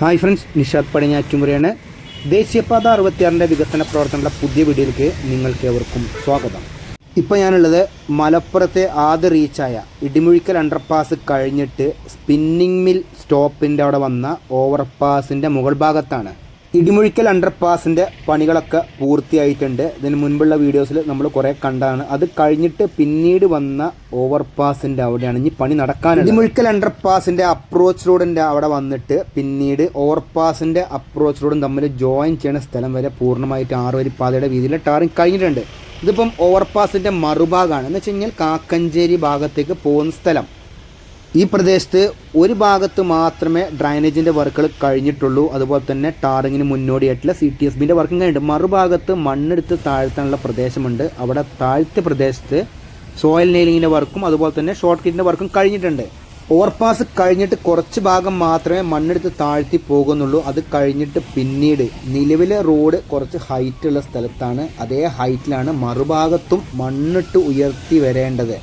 Hi friends Nishad പടിഞ്ഞാറ്റുമുറയാണ് ദേശീയപാത അറുപത്തിയാറിന്റെ വികസന പ്രവർത്തനങ്ങളുടെ പുതിയ വീഡിയോയിലേക്ക് നിങ്ങൾക്ക് ഏവർക്കും സ്വാഗതം. ഇപ്പോൾ ഞാനുള്ളത് മലപ്പുറത്തെ ആദ്യ റീച്ചായ ഇടിമുഴിക്കൽ അണ്ടർപാസ് കഴിഞ്ഞിട്ട് സ്പിന്നിങ് മിൽ സ്റ്റോപ്പിന്റെ അവിടെ വന്ന ഓവർപാസിന്റെ മുകൾ ഭാഗത്താണ്. ഇടിമുഴിക്കൽ അണ്ടർപാസിന്റെ പണികളൊക്കെ പൂർത്തിയായിട്ടുണ്ട്. ഇതിന് മുൻപുള്ള വീഡിയോസിൽ നമ്മൾ കുറേ കണ്ടതാണ് അത് കഴിഞ്ഞിട്ട് പിന്നീട് വന്ന ഓവർപാസിന്റെ അവിടെയാണ്. ഇനി പണി നടക്കാൻ ഇടിമുഴിക്കൽ അണ്ടർപാസിന്റെ അപ്രോച്ച് റോഡിന്റെ അവിടെ വന്നിട്ട് പിന്നീട് ഓവർപാസിന്റെ അപ്രോച്ച് റോഡും തമ്മിൽ ജോയിൻ ചെയ്യുന്ന സ്ഥലം വരെ പൂർണമായിട്ട് ആറ് വരി പാതയുടെ വീതിയിൽ ടാറിങ് കഴിഞ്ഞിട്ടുണ്ട്. ഇതിപ്പം ഓവർപാസിന്റെ മറുഭാഗമാണ് എന്ന് വെച്ച് കഴിഞ്ഞാൽ കാക്കഞ്ചേരി ഭാഗത്തേക്ക് പോകുന്ന സ്ഥലം. ഈ പ്രദേശത്ത് ഒരു ഭാഗത്ത് മാത്രമേ ഡ്രൈനേജിന്റെ വർക്കുകൾ കഴിഞ്ഞിട്ടുള്ളൂ. അതുപോലെ തന്നെ ടാറിങ്ങിന് മുന്നോടിയായിട്ടുള്ള സി ടി എസ് ബിന്റെ വർക്കും കഴിഞ്ഞിട്ടുണ്ട്. മറുഭാഗത്ത് മണ്ണെടുത്ത് താഴ്ത്താനുള്ള പ്രദേശമുണ്ട്. അവിടെ താഴ്ത്ത പ്രദേശത്ത് സോയിൽ നെയിലിങ്ങിന്റെ വർക്കും അതുപോലെ തന്നെ ഷോർട്ട് കിറ്റിന്റെ വർക്കും കഴിഞ്ഞിട്ടുണ്ട്. ഓവർപാസ് കഴിഞ്ഞിട്ട് കുറച്ച് ഭാഗം മാത്രമേ മണ്ണെടുത്ത് താഴ്ത്തി പോകുന്നുള്ളൂ. അത് കഴിഞ്ഞിട്ട് പിന്നീട് നിലവിലെ റോഡ് കുറച്ച് ഹൈറ്റുള്ള സ്ഥലത്താണ്. അതേ ഹൈറ്റിലാണ് മറുഭാഗത്തും മണ്ണിട്ട് ഉയർത്തി വരേണ്ടത്.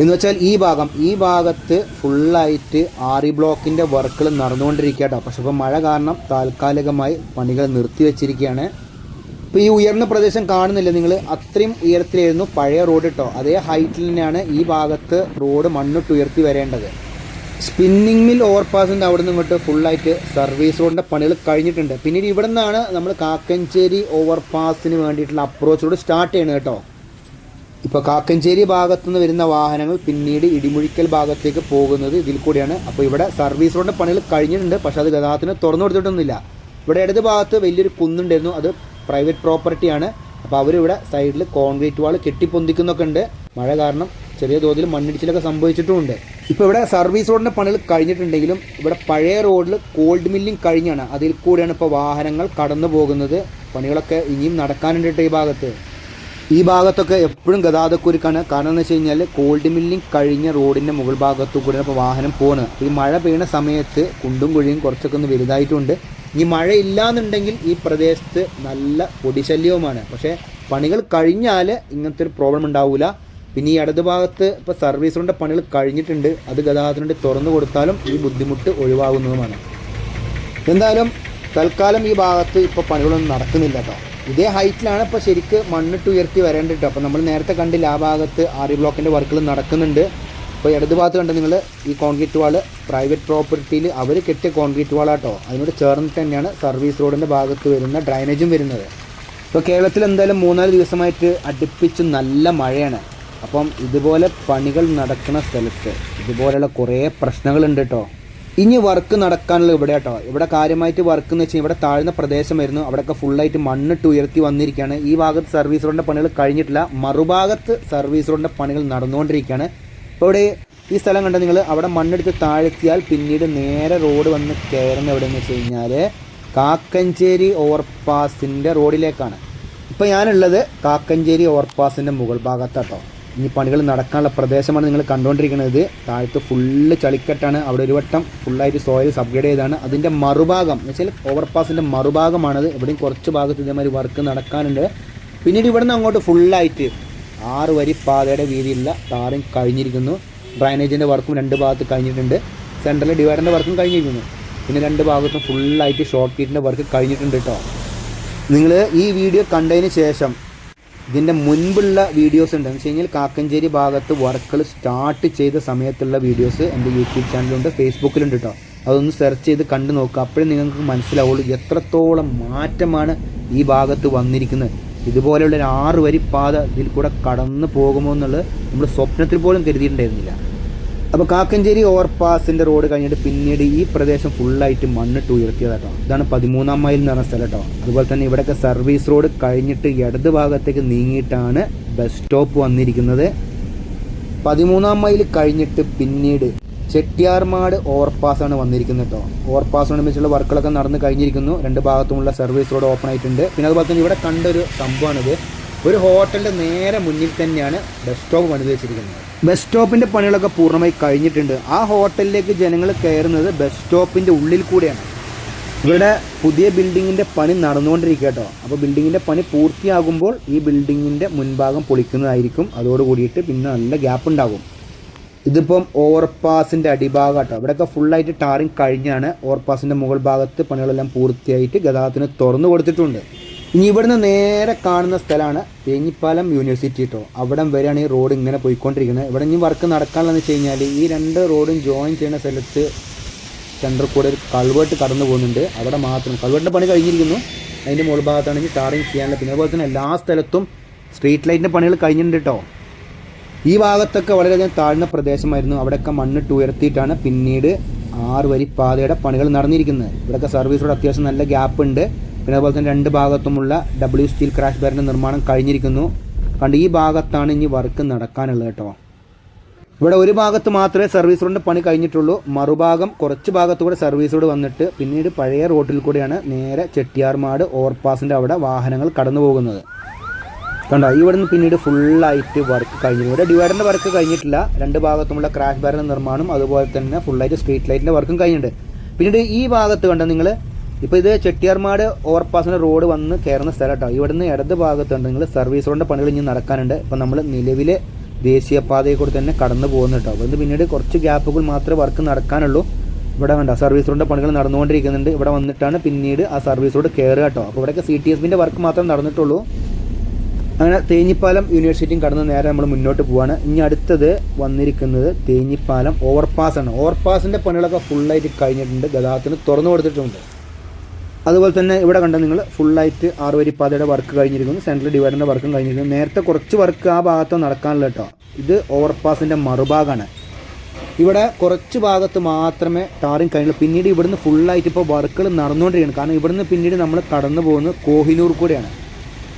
എന്ന് വെച്ചാൽ ഈ ഭാഗം ഈ ഭാഗത്ത് ഫുള്ളായിട്ട് ആറി ബ്ലോക്കിന്റെ വർക്കുകൾ നടന്നുകൊണ്ടിരിക്കുക പക്ഷെ ഇപ്പോൾ മഴ കാരണം താൽക്കാലികമായി പണികൾ നിർത്തിവെച്ചിരിക്കുകയാണ് ഇപ്പോൾ ഈ ഉയർന്ന പ്രദേശം കാണുന്നില്ല നിങ്ങൾ അത്രയും ഉയരത്തിലായിരുന്നു പഴയ റോഡ് കേട്ടോ അതേ ഹൈറ്റിൽ തന്നെയാണ് ഈ ഭാഗത്ത് റോഡ് മണ്ണിട്ട് ഉയർത്തി വരേണ്ടത്. സ്പിന്നിങ് മിൽ ഓവർപാസിന്റെ അവിടെ നിന്ന് ഇങ്ങോട്ട് ഫുള്ളായിട്ട് സർവീസ് റോഡിന്റെ പണികൾ കഴിഞ്ഞിട്ടുണ്ട്. പിന്നീട് ഇവിടെ നിന്നാണ് നമ്മൾ കാക്കഞ്ചേരി ഓവർപാസിന് വേണ്ടിയിട്ടുള്ള അപ്രോച്ച് റോഡ് സ്റ്റാർട്ട് ചെയ്യണം കേട്ടോ ഇപ്പോൾ കാക്കഞ്ചേരി ഭാഗത്തുനിന്ന് വരുന്ന വാഹനങ്ങൾ പിന്നീട് ഇടിമുഴിക്കൽ ഭാഗത്തേക്ക് പോകുന്നത് ഇതിൽ കൂടിയാണ്. അപ്പോൾ ഇവിടെ സർവീസ് റോഡിന്റെ പണികൾ കഴിഞ്ഞിട്ടുണ്ട്. പക്ഷേ അത് ഗതാഗതത്തിന് തുറന്നു കൊടുത്തിട്ടൊന്നുമില്ല. ഇവിടെ ഇടത് ഭാഗത്ത് വലിയൊരു കുന്നുണ്ടായിരുന്നു. അത് പ്രൈവറ്റ് പ്രോപ്പർട്ടിയാണ് അപ്പോൾ അവരിവിടെ സൈഡിൽ കോൺക്രീറ്റ് വാൾ കെട്ടിപ്പൊന്തിക്കുന്നൊക്കെ ഉണ്ട്. മഴ കാരണം ചെറിയ തോതിൽ മണ്ണിടിച്ചിലൊക്കെ സംഭവിച്ചിട്ടുമുണ്ട്. ഇപ്പോൾ ഇവിടെ സർവീസ് റോഡിന്റെ പണികൾ കഴിഞ്ഞിട്ടുണ്ടെങ്കിലും ഇവിടെ പഴയ റോഡിൽ കോൾഡ് മില്ലിംഗ് കഴിഞ്ഞാണ്. അതിൽ കൂടിയാണ് ഇപ്പോൾ വാഹനങ്ങൾ കടന്നു പോകുന്നത് പണികളൊക്കെ ഇനിയും നടക്കാനുണ്ട് ഈ ഭാഗത്ത്. ഈ ഭാഗത്തൊക്കെ എപ്പോഴും ഗതാഗതക്കുരുക്കാണ്. കാരണം എന്ന് വെച്ച് കഴിഞ്ഞാൽ കോൾഡ് മില്ലിംഗ് കഴിഞ്ഞ റോഡിന്റെ മുകൾ ഭാഗത്തു കൂടെ ഇപ്പോൾ വാഹനം പോകുന്നത് ഈ മഴ പെയ്യുന്ന സമയത്ത് കുണ്ടും കുഴിയും കുറച്ചൊക്കെ ഒന്ന് വലുതായിട്ടുണ്ട്. ഇനി മഴ ഇല്ലാന്നുണ്ടെങ്കിൽ ഈ പ്രദേശത്ത് നല്ല പൊടിശല്യവുമാണ്. പക്ഷേ പണികൾ കഴിഞ്ഞാൽ ഇങ്ങനത്തെ ഒരു പ്രോബ്ലം ഉണ്ടാവില്ല പിന്നെ ഈ ഇടതു ഭാഗത്ത് ഇപ്പോൾ സർവീസ് റോഡിന്റെ പണികൾ കഴിഞ്ഞിട്ടുണ്ട്. അത് ഗതാഗതത്തിന് വേണ്ടി തുറന്നു കൊടുത്താലും ഈ ബുദ്ധിമുട്ട് ഒഴിവാകുന്നതുമാണ്. എന്തായാലും തൽക്കാലം ഈ ഭാഗത്ത് ഇപ്പോൾ പണികളൊന്നും നടക്കുന്നില്ല കേട്ടോ. ഇതേ ഹൈറ്റിലാണ് ഇപ്പോൾ ശരിക്ക് മണ്ണിട്ട് ഉയർത്തി വരേണ്ടത് അപ്പോൾ നമ്മൾ നേരത്തെ കണ്ടില്ല ആ ഭാഗത്ത് ആറി ബ്ലോക്കിന്റെ വർക്കുകൾ നടക്കുന്നുണ്ട്. ഇപ്പോൾ ഇടത് ഭാഗത്ത് കണ്ട് നിങ്ങൾ ഈ കോൺക്രീറ്റ് വാൾ പ്രൈവറ്റ് പ്രോപ്പർട്ടിയിൽ അവർ കെട്ടിയ കോൺക്രീറ്റ് വാളാട്ടോ അതിനോട് ചേർന്നിട്ട് തന്നെയാണ് സർവീസ് റോഡിന്റെ ഭാഗത്ത് വരുന്ന ഡ്രൈനേജും വരുന്നത്. ഇപ്പോൾ കേരളത്തിൽ എന്തായാലും മൂന്നാൽ ദിവസമായിട്ട് അടുപ്പിച്ച് നല്ല മഴയാണ്. അപ്പം ഇതുപോലെ പണികൾ നടക്കുന്ന സ്ഥലത്ത് ഇതുപോലെയുള്ള കുറേ പ്രശ്നങ്ങളുണ്ട് കേട്ടോ ഇനി വർക്ക് നടക്കാനുള്ള ഇവിടെ കേട്ടോ ഇവിടെ കാര്യമായിട്ട് വർക്ക് എന്ന് വെച്ചാൽ ഇവിടെ താഴ്ന്ന പ്രദേശമായിരുന്നു അവിടെയൊക്കെ ഫുള്ളായിട്ട് മണ്ണിട്ട് ഉയർത്തി വന്നിരിക്കുകയാണ്. ഈ ഭാഗത്ത് സർവീസ് റോഡിന്റെ പണികൾ കഴിഞ്ഞിട്ടില്ല. മറുഭാഗത്ത് സർവീസ് റോഡിന്റെ പണികൾ നടന്നുകൊണ്ടിരിക്കുകയാണ്. ഇപ്പോൾ ഇവിടെ ഈ സ്ഥലം കണ്ട നിങ്ങൾ അവിടെ മണ്ണെടുത്ത് താഴ്ത്തിയാൽ പിന്നീട് നേരെ റോഡ് വന്ന് കയറുന്ന എവിടെയെന്ന് വെച്ച് കഴിഞ്ഞാൽ കാക്കഞ്ചേരി ഓവർപാസിന്റെ റോഡിലേക്കാണ് ഇപ്പോൾ ഞാനുള്ളത് കാക്കഞ്ചേരി ഓവർപാസിന്റെ മുകൾ ഭാഗത്താട്ടോ. ഇനി പണികൾ നടക്കാനുള്ള പ്രദേശമാണ് നിങ്ങൾ കണ്ടുകൊണ്ടിരിക്കുന്നത്. താഴത്ത് ഫുള്ള് ചളിക്കെട്ടാണ്. അവിടെ ഒരു വട്ടം ഫുള്ളായിട്ട് സോയിൽ സബ്ഗ്രേഡ് ചെയ്താണ് അതിന്റെ മറുഭാഗം എന്ന് വെച്ചാൽ ഓവർപാസിന്റെ മറുഭാഗമാണത്. ഇവിടെയും കുറച്ച് ഭാഗത്ത് ഇതേമാതിരി വർക്ക് നടക്കാനുണ്ട്. പിന്നീട് ഇവിടുന്ന് അങ്ങോട്ട് ഫുള്ളായിട്ട് ആറ് വരി പാതയുടെ വീതിയുള്ള താറും കഴിഞ്ഞിരിക്കുന്നു. ഡ്രൈനേജിന്റെ വർക്കും രണ്ട് ഭാഗത്ത് കഴിഞ്ഞിട്ടുണ്ട്. സെൻട്രൽ ഡിവൈഡറിന്റെ വർക്കും കഴിഞ്ഞിരിക്കുന്നു. പിന്നെ രണ്ട് ഭാഗത്തും ഫുള്ളായിട്ട് ഷോർട്ട് കീറ്റിന്റെ വർക്ക് കഴിഞ്ഞിട്ടുണ്ട് കേട്ടോ നിങ്ങൾ ഈ വീഡിയോ കണ്ടതിന് ശേഷം ഇതിന്റെ മുൻപുള്ള വീഡിയോസ് ഉണ്ട്. എന്ന് വെച്ച് കഴിഞ്ഞാൽ കാക്കഞ്ചേരി ഭാഗത്ത് വർക്കുകൾ സ്റ്റാർട്ട് ചെയ്ത സമയത്തുള്ള വീഡിയോസ് എന്റെ യൂട്യൂബ് ചാനലുണ്ട് ഫേസ്ബുക്കിലുണ്ട് കേട്ടോ അതൊന്ന് സെർച്ച് ചെയ്ത് കണ്ടു നോക്കുക അപ്പോഴേ നിങ്ങൾക്ക് മനസ്സിലാവുള്ളൂ എത്രത്തോളം മാറ്റമാണ് ഈ ഭാഗത്ത് വന്നിരിക്കുന്നത്. ഇതുപോലെയുള്ള ഒരു ആറ് വരി പാത ഇതിൽ കൂടെ കടന്നു പോകുമോ എന്നുള്ളത് നമ്മൾ സ്വപ്നത്തിൽ പോലും കരുതിയിട്ടുണ്ടായിരുന്നില്ല. അപ്പോൾ കാക്കഞ്ചേരി ഓവർപാസിന്റെ റോഡ് കഴിഞ്ഞിട്ട് പിന്നീട് ഈ പ്രദേശം ഫുള്ളായിട്ട് മണ്ണിട്ട് ഉയർത്തിയതാട്ടോ. ഇതാണ് പതിമൂന്നാം മൈൽ എന്ന് പറഞ്ഞ സ്ഥലം കേട്ടോ അതുപോലെ തന്നെ ഇവിടെയൊക്കെ സർവീസ് റോഡ് കഴിഞ്ഞിട്ട് ഇടത് ഭാഗത്തേക്ക് നീങ്ങിയിട്ടാണ് ബസ് സ്റ്റോപ്പ് വന്നിരിക്കുന്നത്. പതിമൂന്നാം മൈൽ കഴിഞ്ഞിട്ട് പിന്നീട് ചെട്ടിയാർമാട് ഓവർപാസാണ് വന്നിരിക്കുന്നത് കേട്ടോ ഓവർപാസിനോടനുബന്ധിച്ചുള്ള വർക്കുകളൊക്കെ നടന്ന് കഴിഞ്ഞിരിക്കുന്നു. രണ്ട് ഭാഗത്തുമുള്ള സർവീസ് റോഡ് ഓപ്പൺ ആയിട്ടുണ്ട്. പിന്നെ അതുപോലെ തന്നെ ഇവിടെ കണ്ടൊരു സംഭവമാണിത്. ഒരു ഹോട്ടലിന്റെ നേരെ മുന്നിൽ തന്നെയാണ് ബസ് സ്റ്റോപ്പ് പണിത് വെച്ചിരിക്കുന്നത് ബസ് സ്റ്റോപ്പിന്റെ പണികളൊക്കെ പൂർണമായി കഴിഞ്ഞിട്ടുണ്ട്. ആ ഹോട്ടലിലേക്ക് ജനങ്ങൾ കയറുന്നത് ബസ് സ്റ്റോപ്പിന്റെ ഉള്ളിൽ കൂടെയാണ്. ഇവിടെ പുതിയ ബിൽഡിങ്ങിന്റെ പണി നടന്നുകൊണ്ടിരിക്കുക കേട്ടോ. അപ്പോൾ ബിൽഡിങ്ങിന്റെ പണി പൂർത്തിയാകുമ്പോൾ ഈ ബിൽഡിങ്ങിന്റെ മുൻഭാഗം പൊളിക്കുന്നതായിരിക്കും. അതോട് കൂടിയിട്ട് പിന്നെ നല്ല ഗ്യാപ്പ് ഉണ്ടാകും. ഇതിപ്പം ഓവർപാസിന്റെ അടിഭാഗം കേട്ടോ. ഇവിടെയൊക്കെ ഫുള്ളായിട്ട് ടാറിങ് കഴിഞ്ഞാണ്. ഓവർപാസിന്റെ മുകൾ ഭാഗത്ത് പണികളെല്ലാം പൂർത്തിയായിട്ട് ഗതാഗതത്തിന് തുറന്നു കൊടുത്തിട്ടുണ്ട്. ഇനി ഇവിടുന്ന് നേരെ കാണുന്ന സ്ഥലമാണ് തേഞ്ഞിപ്പാലം യൂണിവേഴ്സിറ്റി കേട്ടോ അവിടം വരെയാണ് ഈ റോഡ് ഇങ്ങനെ പോയിക്കൊണ്ടിരിക്കുന്നത്. ഇവിടെ ഇനി വർക്ക് നടക്കാനുള്ളതെന്ന് വെച്ച് കഴിഞ്ഞാൽ ഈ രണ്ട് റോഡും ജോയിൻ ചെയ്യുന്ന സ്ഥലത്ത് സെന്റർ കൂടെ ഒരു കൾവേർട്ട് കടന്നു പോകുന്നുണ്ട്. അവിടെ മാത്രം കൾവേർട്ടിന്റെ പണി കഴിഞ്ഞിരിക്കുന്നു. അതിന്റെ മുകൾ ഭാഗത്താണെങ്കിൽ ടാറിങ് ചെയ്യാനുള്ള പിന്നെ അതുപോലെ തന്നെ എല്ലാ സ്ഥലത്തും സ്ട്രീറ്റ് ലൈറ്റിന്റെ പണികൾ കഴിഞ്ഞിട്ടുണ്ട് കേട്ടോ ഈ ഭാഗത്തൊക്കെ വളരെയധികം താഴ്ന്ന പ്രദേശമായിരുന്നു. അവിടെയൊക്കെ മണ്ണിട്ട് ഉയർത്തിയിട്ടാണ് പിന്നീട് ആറ് വരി പാതയുടെ പണികൾ നടന്നിരിക്കുന്നത്. ഇവിടെയൊക്കെ സർവീസോട് അത്യാവശ്യം നല്ല ഗ്യാപ്പ് ഉണ്ട്. പിന്നെ അതുപോലെ തന്നെ രണ്ട് ഭാഗത്തുമുള്ള ഡബ്ല്യു സ്റ്റീൽ ക്രാഷ് ബാരിന്റെ നിർമ്മാണം കഴിഞ്ഞിരിക്കുന്നു. കണ്ട് ഈ ഭാഗത്താണ് ഇനി വർക്ക് നടക്കാനുള്ളത് കേട്ടോ. ഇവിടെ ഒരു ഭാഗത്ത് മാത്രമേ സർവീസ് റോഡിന്റെ പണി കഴിഞ്ഞിട്ടുള്ളൂ. മറുഭാഗം കുറച്ച് ഭാഗത്ത് കൂടെ സർവീസ് റോഡ് വന്നിട്ട് പിന്നീട് പഴയ റോഡിൽ കൂടെയാണ് നേരെ ചെട്ടിയാർമാട് ഓവർപാസിന്റെ അവിടെ വാഹനങ്ങൾ കടന്നു പോകുന്നത്. കണ്ടോ ഇവിടുന്ന് പിന്നീട് ഫുള്ളായിട്ട് വർക്ക് കഴിഞ്ഞു ഇവിടെ ഡിവൈഡറിന്റെ വർക്ക് കഴിഞ്ഞിട്ടില്ല. രണ്ട് ഭാഗത്തുമുള്ള ക്രാഷ് ബാരിന്റെ നിർമ്മാണം അതുപോലെ തന്നെ ഫുള്ളായിട്ട് സ്ട്രീറ്റ് ലൈറ്റിന്റെ വർക്കും കഴിഞ്ഞിട്ടുണ്ട്. പിന്നീട് ഈ ഭാഗത്ത് കണ്ടോ നിങ്ങൾ ഇപ്പോൾ ഇത് ചെട്ടിയാർമാട് ഓവർപാസിന്റെ റോഡ് വന്ന് കയറുന്ന സ്ഥലം കേട്ടോ ഇവിടുന്ന് ഇടത് ഭാഗത്തുണ്ട് നിങ്ങൾ സർവീസ് റോഡിന്റെ പണികൾ ഇനി നടക്കാനുണ്ട്. ഇപ്പോൾ നമ്മൾ നിലവിലെ ദേശീയപാതയിൽ കൂടി തന്നെ കടന്നു പോകുന്നു കേട്ടോ അതുകൊണ്ട് പിന്നീട് കുറച്ച് ഗ്യാപ്പുകൾ മാത്രമേ വർക്ക് നടക്കാനുള്ളൂ. ഇവിടെ വേണ്ട സർവീസ് റോഡിന്റെ പണികൾ നടന്നുകൊണ്ടിരിക്കുന്നുണ്ട്. ഇവിടെ വന്നിട്ടാണ് പിന്നീട് ആ സർവീസ് റോഡ് കയറുക കേട്ടോ. അപ്പോൾ ഇവിടെയൊക്കെ സി ടി എസ് ബിന്റെ വർക്ക് മാത്രം നടന്നിട്ടുള്ളൂ. അങ്ങനെ തേഞ്ഞിപ്പാലം യൂണിവേഴ്സിറ്റിയും കടന്ന് നേരെ നമ്മൾ മുന്നോട്ട് പോവാണ്. ഇനി അടുത്തത് വന്നിരിക്കുന്നത് തേഞ്ഞിപ്പാലം ഓവർപാസ് ആണ്. ഓവർപാസിന്റെ പണികളൊക്കെ ഫുള്ളായിട്ട് കഴിഞ്ഞിട്ടുണ്ട്. ഗതാഗതത്തിന് തുറന്നു കൊടുത്തിട്ടുണ്ട്. അതുപോലെ തന്നെ ഇവിടെ കണ്ട നിങ്ങൾ ഫുള്ളായിട്ട് ആറുവരിപ്പാതയുടെ വർക്ക് കഴിഞ്ഞിരിക്കുന്നു. സെൻട്രൽ ഡിവൈഡറിന്റെ വർക്കും കഴിഞ്ഞിരിക്കുന്നു. നേരത്തെ കുറച്ച് വർക്ക് ആ ഭാഗത്ത് നടക്കാനുള്ള കേട്ടോ. ഇത് ഓവർപാസിന്റെ മറുഭാഗമാണ് ഇവിടെ കുറച്ച് ഭാഗത്ത് മാത്രമേ ടാറിങ് കഴിഞ്ഞുള്ളൂ. പിന്നീട് ഇവിടുന്ന് ഫുള്ളായിട്ട് ഇപ്പോൾ വർക്കുകൾ നടന്നുകൊണ്ടിരിക്കുകയാണ് കാരണം ഇവിടുന്ന് പിന്നീട് നമ്മൾ കടന്നു പോകുന്നത് കോഹിനൂർ കൂടെയാണ്.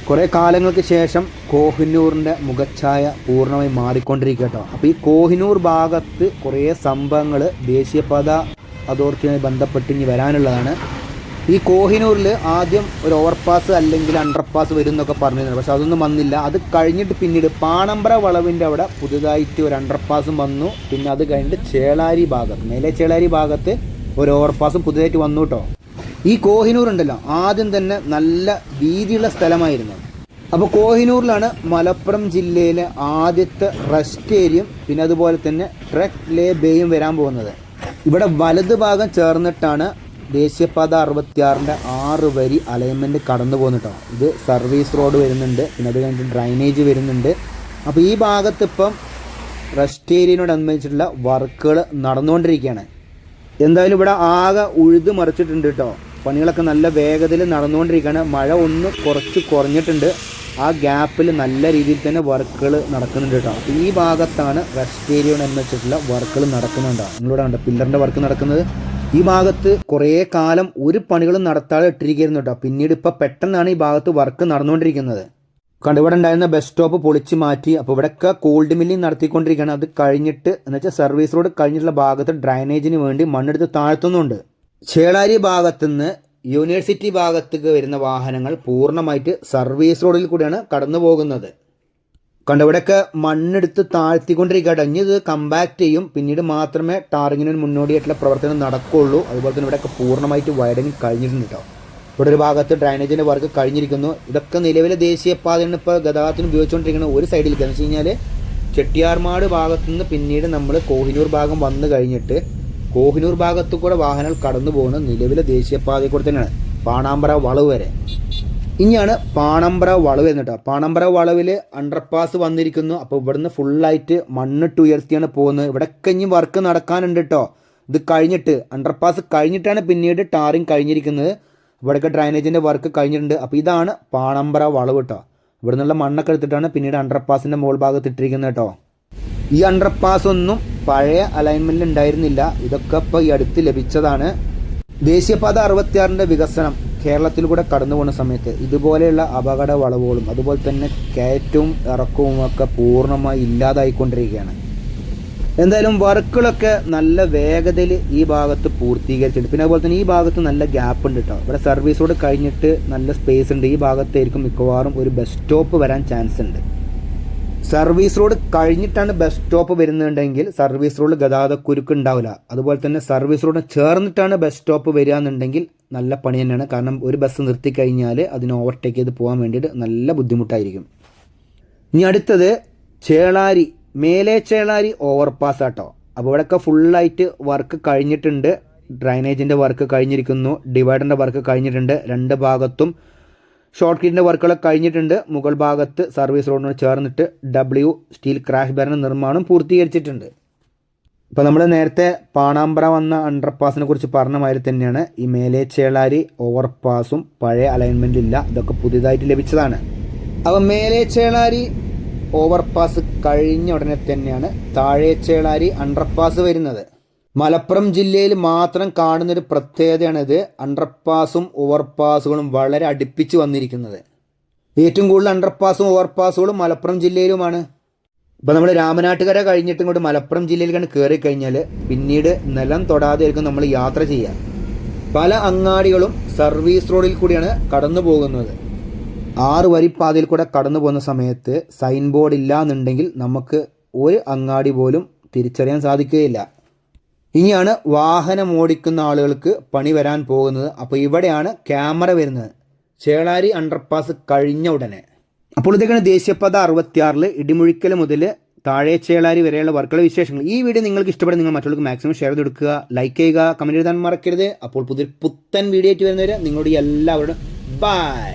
കുറേ കാലങ്ങൾക്ക് ശേഷം കോഹിനൂറിന്റെ മുഖച്ഛായ പൂർണമായി മാറിക്കൊണ്ടിരിക്കുക കേട്ടോ. അപ്പോൾ ഈ കോഹിനൂർ ഭാഗത്ത് കുറേ സംഭവങ്ങൾ ദേശീയപാത അതോറിറ്റിയുമായി ബന്ധപ്പെട്ട് ഇനി വരാനുള്ളതാണ്. ഈ കോഹിനൂരിൽ ആദ്യം ഒരു ഓവർപാസ് അല്ലെങ്കിൽ അണ്ടർപാസ് വരും എന്നൊക്കെ പറഞ്ഞിരുന്നു. പക്ഷെ അതൊന്നും വന്നില്ല. അത് കഴിഞ്ഞിട്ട് പിന്നീട് പാണമ്പ്ര വളവിന്റെ അവിടെ പുതുതായിട്ട് ഒരു അണ്ടർപാസും വന്നു. പിന്നെ അത് കഴിഞ്ഞിട്ട് ചേളാരി ഭാഗത്ത് മേലെ ചേളാരി ഭാഗത്ത് ഒരു ഓവർപാസും പുതുതായിട്ട് വന്നു കേട്ടോ ഈ കോഹിനൂർ ഉണ്ടല്ലോ ആദ്യം തന്നെ നല്ല വീതിയുള്ള സ്ഥലമായിരുന്നു. അപ്പോൾ കോഹിനൂരിലാണ് മലപ്പുറം ജില്ലയിലെ ആദ്യത്തെ റെസ്റ്റ് ഏരിയയും പിന്നെ അതുപോലെ തന്നെ ട്രക്ക് ലേ ബേയും വരാൻ പോകുന്നത്. ഇവിടെ വലത് ഭാഗം ചേർന്നിട്ടാണ് ദേശീയപാത അറുപത്തിയാറിന്റെ ആറ് വരി അലൈൻമെന്റ് കടന്നു പോകുന്നുട്ടോ ഇത് സർവീസ് റോഡ് വരുന്നുണ്ട് പിന്നെ അത് കഴിഞ്ഞിട്ട് ഡ്രൈനേജ് വരുന്നുണ്ട്. അപ്പോൾ ഈ ഭാഗത്ത് ഇപ്പം റെസ്റ്റ് ഏരിയനോടനുബന്ധിച്ചിട്ടുള്ള വർക്കുകൾ നടന്നുകൊണ്ടിരിക്കുകയാണ്. എന്തായാലും ഇവിടെ ആകെ ഉഴുത് മറിച്ചിട്ടുണ്ട് കേട്ടോ പണികളൊക്കെ നല്ല വേഗത്തിൽ നടന്നുകൊണ്ടിരിക്കുകയാണ്. മഴ ഒന്ന് കുറച്ച് കുറഞ്ഞിട്ടുണ്ട്. ആ ഗ്യാപ്പിൽ നല്ല രീതിയിൽ തന്നെ വർക്കുകൾ നടക്കുന്നുണ്ട് കേട്ടോ അപ്പോൾ ഈ ഭാഗത്താണ് റെസ്റ്റ് ഏരിയയോടനുബന്ധിച്ചിട്ടുള്ള വർക്കുകൾ നടക്കുന്നുണ്ടോ. നിങ്ങളിവിടെ കണ്ടോ പില്ലറിന്റെ വർക്ക് നടക്കുന്നത്? ഈ ഭാഗത്ത് കുറേ കാലം ഒരു പണികളും നടത്താതെ ഇട്ടിരിക്കുന്നു കേട്ടോ പിന്നീട് ഇപ്പോൾ പെട്ടെന്നാണ് ഈ ഭാഗത്ത് വർക്ക് നടന്നുകൊണ്ടിരിക്കുന്നത്. കണ്ട് ഇവിടെ ഉണ്ടായിരുന്ന ബസ് സ്റ്റോപ്പ് പൊളിച്ച് മാറ്റി അപ്പോൾ ഇവിടെയൊക്കെ കോൾഡ് മില്ലിംഗ് നടത്തിക്കൊണ്ടിരിക്കുകയാണ്. അത് കഴിഞ്ഞിട്ട് എന്ന് വെച്ചാൽ സർവീസ് റോഡ് കഴിഞ്ഞിട്ടുള്ള ഭാഗത്ത് ഡ്രൈനേജിന് വേണ്ടി മണ്ണെടുത്ത് താഴ്ത്തുന്നുണ്ട്. ചേളാരി ഭാഗത്തുനിന്ന് യൂണിവേഴ്സിറ്റി ഭാഗത്തേക്ക് വരുന്ന വാഹനങ്ങൾ പൂർണമായിട്ട് സർവീസ് റോഡിൽ കൂടിയാണ് കടന്നു പോകുന്നത് കണ്ട ഇവിടെയൊക്കെ മണ്ണെടുത്ത് താഴ്ത്തിക്കൊണ്ടിരിക്കട്ടെ ഇനി ഇത് കമ്പാക്ട് ചെയ്യും. പിന്നീട് മാത്രമേ ടാറിങ്ങിന് മുന്നോടിയായിട്ടുള്ള പ്രവർത്തനം നടക്കുകയുള്ളൂ അതുപോലെ തന്നെ ഇവിടെയൊക്കെ പൂർണമായിട്ട് വൈഡനിങ് കഴിഞ്ഞിട്ടുണ്ട് കേട്ടോ. ഇവിടെ ഒരു ഭാഗത്ത് ഡ്രൈനേജിന്റെ വർക്ക് കഴിഞ്ഞിരിക്കുന്നു. ഇതൊക്കെ നിലവിലെ ദേശീയപാതയാണ് ഇപ്പോൾ ഗതാഗതത്തിന് ഉപയോഗിച്ചുകൊണ്ടിരിക്കുന്ന ഒരു സൈഡിലേക്ക് എന്ന് വെച്ച് കഴിഞ്ഞാൽ ചെട്ടിയാർമാട് ഭാഗത്തു നിന്ന് പിന്നീട് നമ്മൾ കോഹിനൂർ ഭാഗം വന്നു കഴിഞ്ഞിട്ട് കോഹിനൂർ ഭാഗത്തു കൂടെ വാഹനങ്ങൾ കടന്നു പോകുന്നത് നിലവിലെ ദേശീയപാതയിൽ കൂടെ തന്നെയാണ്. പാണാമ്പറ വളവ് വരെ. ഇനിയാണ് പാണമ്പ്ര വളവ് എന്നിട്ടാ പാണമ്പ്ര വളവിൽ അണ്ടർപാസ് വന്നിരിക്കുന്നു. അപ്പോൾ ഇവിടുന്ന് ഫുള്ളായിട്ട് മണ്ണിട്ട് ഉയർത്തിയാണ് പോകുന്നത്. ഇവിടെ കഞ്ഞി വർക്ക് നടക്കാനുണ്ട് കേട്ടോ. ഇത് കഴിഞ്ഞിട്ട് അണ്ടർപാസ് കഴിഞ്ഞിട്ടാണ് പിന്നീട് ടാറിങ് കഴിഞ്ഞിരിക്കുന്നത്. ഇവിടെയൊക്കെ ഡ്രൈനേജിന്റെ വർക്ക് കഴിഞ്ഞിട്ടുണ്ട്. അപ്പോൾ ഇതാണ് പാണമ്പ്ര വളവ് കേട്ടോ. ഇവിടെ നിന്നുള്ള മണ്ണൊക്കെ എടുത്തിട്ടാണ് പിന്നീട് അണ്ടർപാസിന്റെ മുകൾ ഭാഗത്ത് ഇട്ടിരിക്കുന്നത് കേട്ടോ. ഈ അണ്ടർപാസ് ഒന്നും പഴയ അലൈൻമെന്റിൽ ഉണ്ടായിരുന്നില്ല. ഇതൊക്കെ ഇപ്പോൾ ഈ അടുത്ത് ലഭിച്ചതാണ്. ദേശീയപാത അറുപത്തിയാറിന്റെ വികസനം. കേരളത്തിൽ കൂടെ കടന്നു പോകുന്ന സമയത്ത് ഇതുപോലെയുള്ള അപകട വളവുകളും അതുപോലെ തന്നെ കയറ്റവും ഇറക്കവും ഒക്കെ പൂർണമായി ഇല്ലാതായിക്കൊണ്ടിരിക്കുകയാണ്. എന്തായാലും വർക്കുകളൊക്കെ നല്ല വേഗതയിൽ ഈ ഭാഗത്ത് പൂർത്തീകരിച്ചിട്ടുണ്ട്. പിന്നെ അതുപോലെ തന്നെ ഈ ഭാഗത്ത് നല്ല ഗ്യാപ്പ് ഉണ്ട് കേട്ടോ ഇവിടെ സർവീസ് റോഡ് കഴിഞ്ഞിട്ട് നല്ല സ്പേസ് ഉണ്ട്. ഈ ഭാഗത്തായിരിക്കും മിക്കവാറും ഒരു ബസ് സ്റ്റോപ്പ് വരാൻ ചാൻസ് ഉണ്ട്. സർവീസ് റോഡ് കഴിഞ്ഞിട്ടാണ് ബസ് സ്റ്റോപ്പ് വരുന്നുണ്ടെങ്കിൽ സർവീസ് റോഡിൽ ഗതാഗതക്കുരുക്ക് ഉണ്ടാവില്ല. അതുപോലെ തന്നെ സർവീസ് റോഡ് ചേർന്നിട്ടാണ് ബസ് സ്റ്റോപ്പ് വരിക എന്നുണ്ടെങ്കിൽ നല്ല പണി തന്നെയാണ്. കാരണം ഒരു ബസ് നിർത്തി കഴിഞ്ഞാൽ അതിനെ ഓവർടേക്ക് ചെയ്ത് പോകാൻ വേണ്ടിയിട്ട് നല്ല ബുദ്ധിമുട്ടായിരിക്കും. ഇനി അടുത്തത് ചേളാരി മേലേച്ചേളാരി ഓവർപാസ് ആട്ടോ. അപ്പോൾ ഇവിടെയൊക്കെ ഫുള്ളായിട്ട് വർക്ക് കഴിഞ്ഞിട്ടുണ്ട്. ഡ്രൈനേജിന്റെ വർക്ക് കഴിഞ്ഞിരിക്കുന്നു. ഡിവൈഡറിന്റെ വർക്ക് കഴിഞ്ഞിട്ടുണ്ട്. രണ്ട് ഭാഗത്തും ഷോർട്ട് കിറ്റിന്റെ വർക്കുകളൊക്കെ കഴിഞ്ഞിട്ടുണ്ട്. മുകൾ ഭാഗത്ത് സർവീസ് റോഡിനോട് ചേർന്നിട്ട് ഡബ്ല്യു സ്റ്റീൽ ക്രാഷ് ബാരിന്റെ നിർമ്മാണം പൂർത്തീകരിച്ചിട്ടുണ്ട്. ഇപ്പോൾ നമ്മൾ നേരത്തെ പാണാമ്പ്ര വന്ന അണ്ടർപാസിനെ കുറിച്ച് പറഞ്ഞ മാതിരി തന്നെയാണ്. ഈ മേലേച്ചേളാരി ഓവർപാസും പഴയ അലൈൻമെന്റ് ഇല്ല. ഇതൊക്കെ പുതിയതായിട്ട് ലഭിച്ചതാണ്. അപ്പോൾ ചേളാരി ഓവർപാസ് കഴിഞ്ഞ ഉടനെ തന്നെയാണ് താഴെ ചേളാരി അണ്ടർപാസ് വരുന്നത്. മലപ്പുറം ജില്ലയിൽ മാത്രം കാണുന്നൊരു പ്രത്യേകതയാണിത് അണ്ടർപാസും ഓവർപാസുകളും വളരെ അടുപ്പിച്ച് വന്നിരിക്കുന്നത്. ഏറ്റവും കൂടുതൽ അണ്ടർപാസും ഓവർപാസുകളും മലപ്പുറം ജില്ലയിലുമാണ്. ഇപ്പോൾ നമ്മൾ രാമനാട്ടുകര കഴിഞ്ഞിട്ട് ഇങ്ങോട്ട് മലപ്പുറം ജില്ലയിലേക്കാണ് കയറി കഴിഞ്ഞാൽ പിന്നീട് നിലം തൊടാതെ ആയിരിക്കും നമ്മൾ യാത്ര ചെയ്യുക. പല അങ്ങാടികളും സർവീസ് റോഡിൽ കൂടിയാണ് കടന്നു പോകുന്നത്. ആറ് വരിപ്പാതയിൽ കൂടെ കടന്നു പോകുന്ന സമയത്ത് സൈൻ ബോർഡ് ഇല്ല എന്നുണ്ടെങ്കിൽ നമുക്ക് ഒരു അങ്ങാടി പോലും തിരിച്ചറിയാൻ സാധിക്കുകയില്ല. ഇനിയാണ് വാഹനം ഓടിക്കുന്ന ആളുകൾക്ക് പണി വരാൻ പോകുന്നത്. അപ്പോൾ ഇവിടെയാണ് ക്യാമറ വരുന്നത്. ചേളാരി അണ്ടർപാസ് കഴിഞ്ഞ ഉടനെ. അപ്പോൾ ഇതൊക്കെയാണ് ദേശീയപാത അറുപത്തിയാറിൽ ഇടിമുഴിക്കൽ മുതൽ താഴെ ചേളാരി വരെയുള്ള വർക്കുള്ള വിശേഷങ്ങൾ. ഈ വീഡിയോ നിങ്ങൾക്ക് ഇഷ്ടപ്പെടും നിങ്ങൾ മറ്റുള്ളവർക്ക് മാക്സിമം ഷെയർ ചെയ്ത് കൊടുക്കുക ലൈക്ക് ചെയ്യുക കമന്റ് എഴുതാൻ മറക്കരുത്. അപ്പോൾ പുതിയ പുത്തൻ വീഡിയോ ആയിട്ട് വരുന്നവരെ നിങ്ങളുടെ എല്ലാവരോടും ബൈ